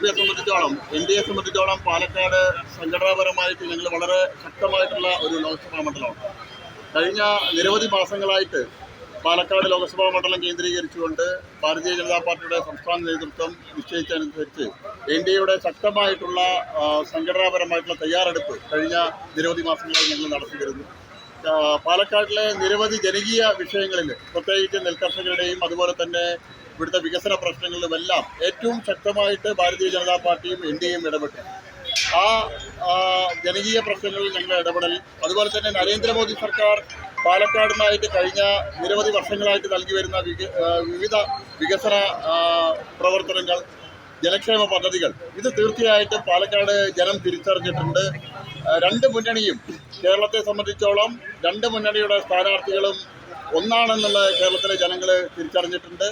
പിയെ സംബന്ധിച്ചോളം N D A സംബന്ധിച്ചോളം പാലക്കാട് സംഘടനാപരമായിട്ട് ഞങ്ങൾ വളരെ ശക്തമായിട്ടുള്ള ഒരു ലോക്സഭാ മണ്ഡലമാണ്. കഴിഞ്ഞ നിരവധി മാസങ്ങളായിട്ട് പാലക്കാട് ലോക്സഭാ മണ്ഡലം കേന്ദ്രീകരിച്ചുകൊണ്ട് ഭാരതീയ ജനതാ പാർട്ടിയുടെ സംസ്ഥാന നേതൃത്വം നിശ്ചയിച്ചതനുസരിച്ച് എൻ ഡി എയുടെ ശക്തമായിട്ടുള്ള സംഘടനാപരമായിട്ടുള്ള തയ്യാറെടുപ്പ് കഴിഞ്ഞ നിരവധി മാസങ്ങളായി ഞങ്ങൾ നടത്തി വരുന്നു പാലക്കാട്ടിലെ നിരവധി ജനകീയ വിഷയങ്ങളിൽ പ്രത്യേകിച്ച് നെൽകർഷകരുടെയും അതുപോലെ തന്നെ ഇവിടുത്തെ വികസന പ്രശ്നങ്ങളിലുമെല്ലാം ഏറ്റവും ശക്തമായിട്ട് ഭാരതീയ ജനതാ പാർട്ടിയും എൻ ഡി എയും ഇടപെട്ടു. ആ ജനകീയ പ്രശ്നങ്ങളിൽ ഞങ്ങൾ ഇടപെടൽ. അതുപോലെ തന്നെ നരേന്ദ്രമോദി സർക്കാർ പാലക്കാടിനായിട്ട് കഴിഞ്ഞ നിരവധി വർഷങ്ങളായിട്ട് നൽകി വരുന്ന വിവിധ വികസന പ്രവർത്തനങ്ങൾ ജനക്ഷേമ പദ്ധതികൾ. ഇത് തീർച്ചയായിട്ടും പാലക്കാട് ജനം തിരിച്ചറിഞ്ഞിട്ടുണ്ട്. രണ്ട് മുന്നണിയും കേരളത്തെ സംബന്ധിച്ചോളം രണ്ട് മുന്നണിയുടെ സ്ഥാനാർത്ഥികളും ഒന്നാണെന്നുള്ള കേരളത്തിലെ ജനങ്ങൾ തിരിച്ചറിഞ്ഞിട്ടുണ്ട്.